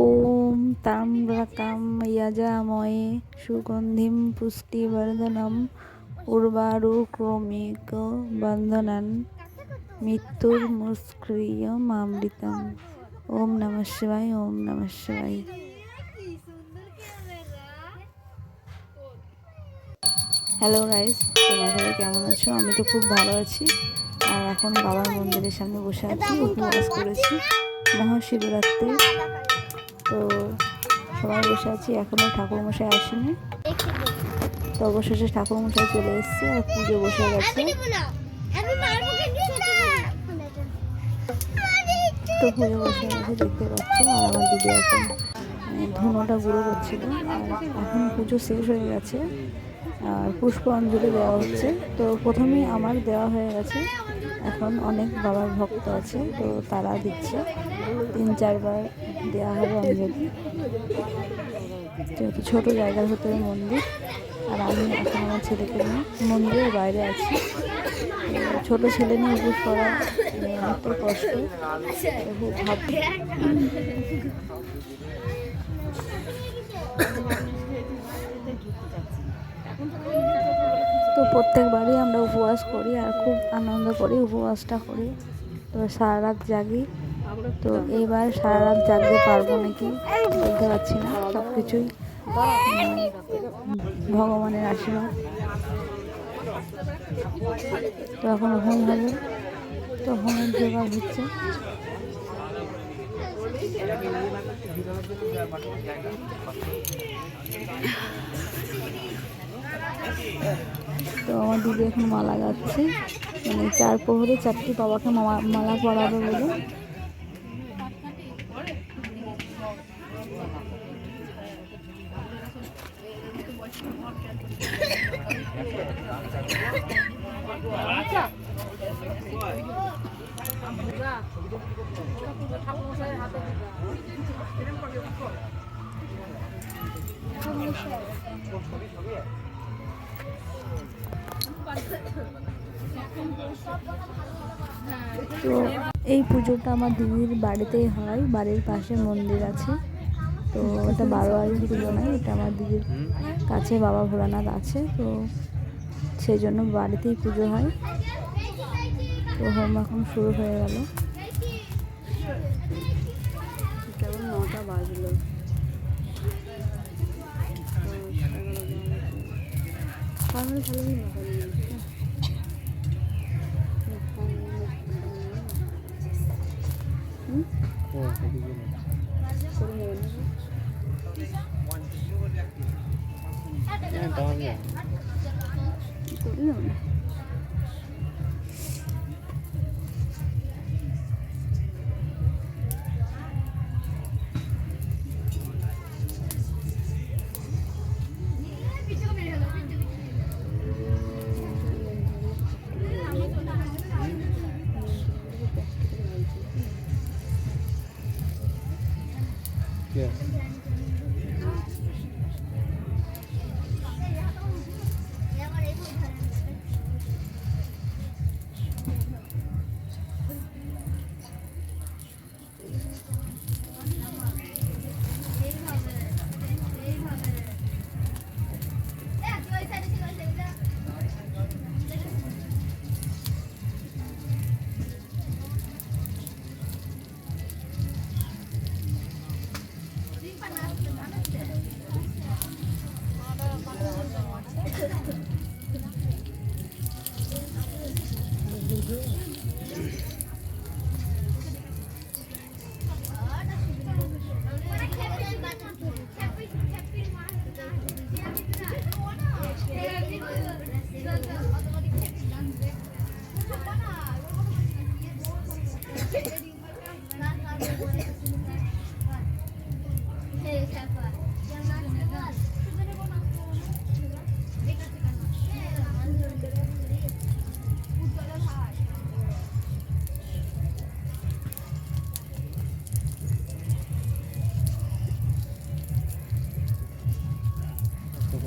ওম তাম্রকাম ইয়াজাময়ে সুগন্ধিম পুষ্টিবর্ধনম উর্বারুক্রমিক বন্ধনান মৃত্যুর মুস্ক্রিয় মামৃতম ওম নম শিবাই ওম নম শিবাই হ্যালো গাইস তোমরা সবাই কেমন আছো? আমি তো খুব ভালো আছি। আর এখন বাবার মন্দিরের সামনে বসে আছি, উপবাস করেছি। মহাশিবরাত্রি তো সবাই বসে আছি এখনও ঠাকুরমশাই আসেনি। তো অবশেষে ঠাকুরমশাই চলে এসেছে, আর পুজো বসে গেছে। তো পুজো বসে গেছে, দেখতে পাচ্ছ, আর আমার দিদি এখন ধুনোটা গুঁড়ো করছিল। এখন পুজো শেষ হয়ে গেছে, আর পুষ্পাঞ্জলি দেওয়া হচ্ছে। তো প্রথমেই আমার দেওয়া হয়ে গেছে। এখন অনেক বাবার ভক্ত আছে, তো তারা দিচ্ছে। তিন, চারবার দেওয়া হবে অঞ্জলি যেহেতু ছোটো জায়গার ভিতরে মন্দির, আর আমি এখন আমার ছেলেকে নিয়ে মন্দিরের বাইরে আছি। ছোটো ছেলে নিয়ে উপোস করা এত কষ্ট। ভাব তো প্রত্যেকবারই আমরা উপবাস করি আর খুব আনন্দ করি, উপবাসটা করি। তো সারা রাত জাগি। তো এইবার সারা রাত জাগতে পারব নাকি বলতে পারছি না সব কিছুই ভগবানের আশীর্বাদ। তো এখন হোম হবে, তো হোমের জোগাড় হচ্ছে। তো আমার দিদি এখন মালা গাচ্ছে। মানে চার প্রহরে চারটি বাবাকে মালা পরাবে বলে। তো এই পুজোটা আমার দিদির বাড়িতেই হয়, বাড়ির পাশে মন্দির আছে। তো এটা বারোয়ারি পুজো নয়, এটা আমার দিদির কাছে বাবা ভোলানাথ আছে, তো সেই জন্য বাড়িতেই পুজো হয়। তো হোম এখন শুরু হয়ে গেল। কেবল নটা বাজলো? 밤을 살리는 거거든요. 응? 어, 거기 보면. 거기 네, 보면. 그냥 다음에. 이거 이거.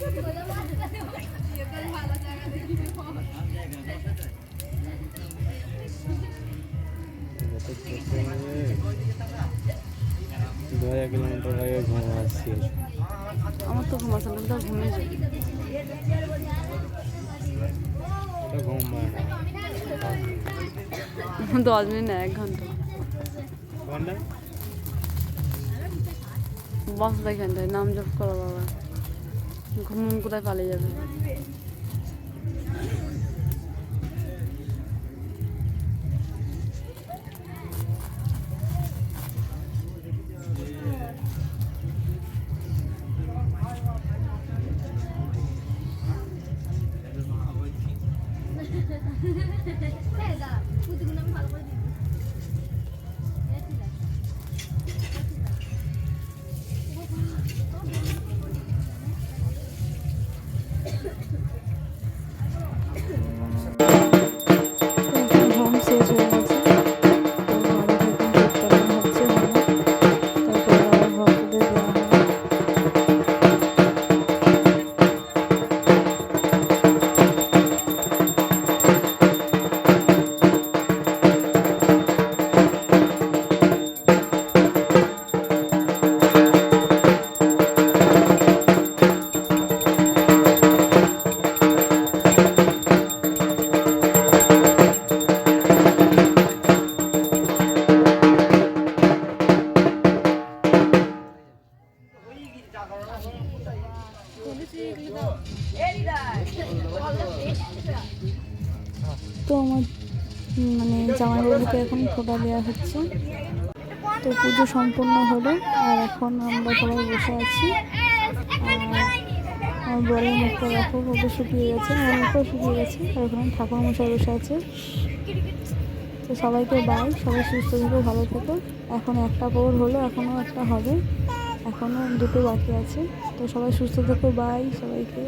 প্রথমে দু হাজার কিলোমিটার আগে ঘুম আসছি। আমার তো ঘুম আসে না তো ঘুমিয়ে যাই। ঘুম দশ মিনিট না এক ঘণ্টা। ঘণ্টা? বস এখানটায় নাম জপ করো বাবা। ঘুম কোথায় পালিয়ে যাবে? তো আমার মানে জামাইবাবুকে এখন ফোটা দেওয়া হচ্ছে। তো পুজো সম্পূর্ণ হলো, আর এখন আমরা সবাই বসে আছি। আর আমার বরের মুখটা দেখো কত শুকিয়ে গেছে, আমার মুখটাও শুকিয়ে গেছে, আর ওখানে ঠাকুর মশাই বসে আছে। তো সবাইকে বাই সবাই সুস্থ থেকো, ভালো থেকো। এখন একটা পর হলো, এখনও একটা হবে, এখনও দুটো বাকি আছে। তো সবাই সুস্থ থেকো বাই সবাইকে।